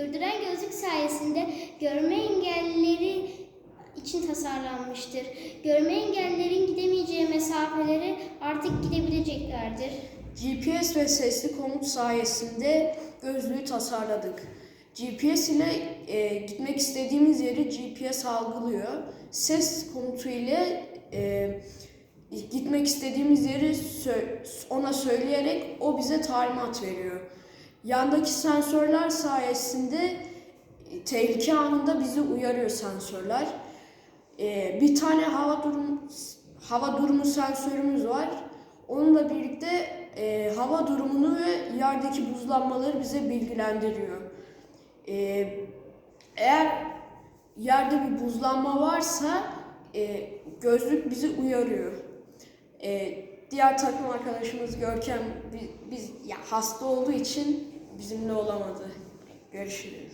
Gördüren gözlük sayesinde görme engellileri için tasarlanmıştır. Görme engellilerin gidemeyeceği mesafeleri artık gidebileceklerdir. GPS ve sesli komut sayesinde gözlüğü tasarladık. GPS ile e, gitmek istediğimiz yeri GPS algılıyor. Ses komutu ile e, gitmek istediğimiz yeri ona söyleyerek o bize talimat veriyor. Yandaki sensörler sayesinde e, tehlike anında bizi uyarıyor sensörler. E, bir tane hava durumu hava durumu sensörümüz var. Onunla birlikte e, hava durumunu ve yerdeki buzlanmaları bize bilgilendiriyor. E, eğer yerde bir buzlanma varsa e, gözlük bizi uyarıyor. E, diğer takım arkadaşımız Görkem bi- biz ya hasta olduğu için bizimle olamadı. Görüşürüz.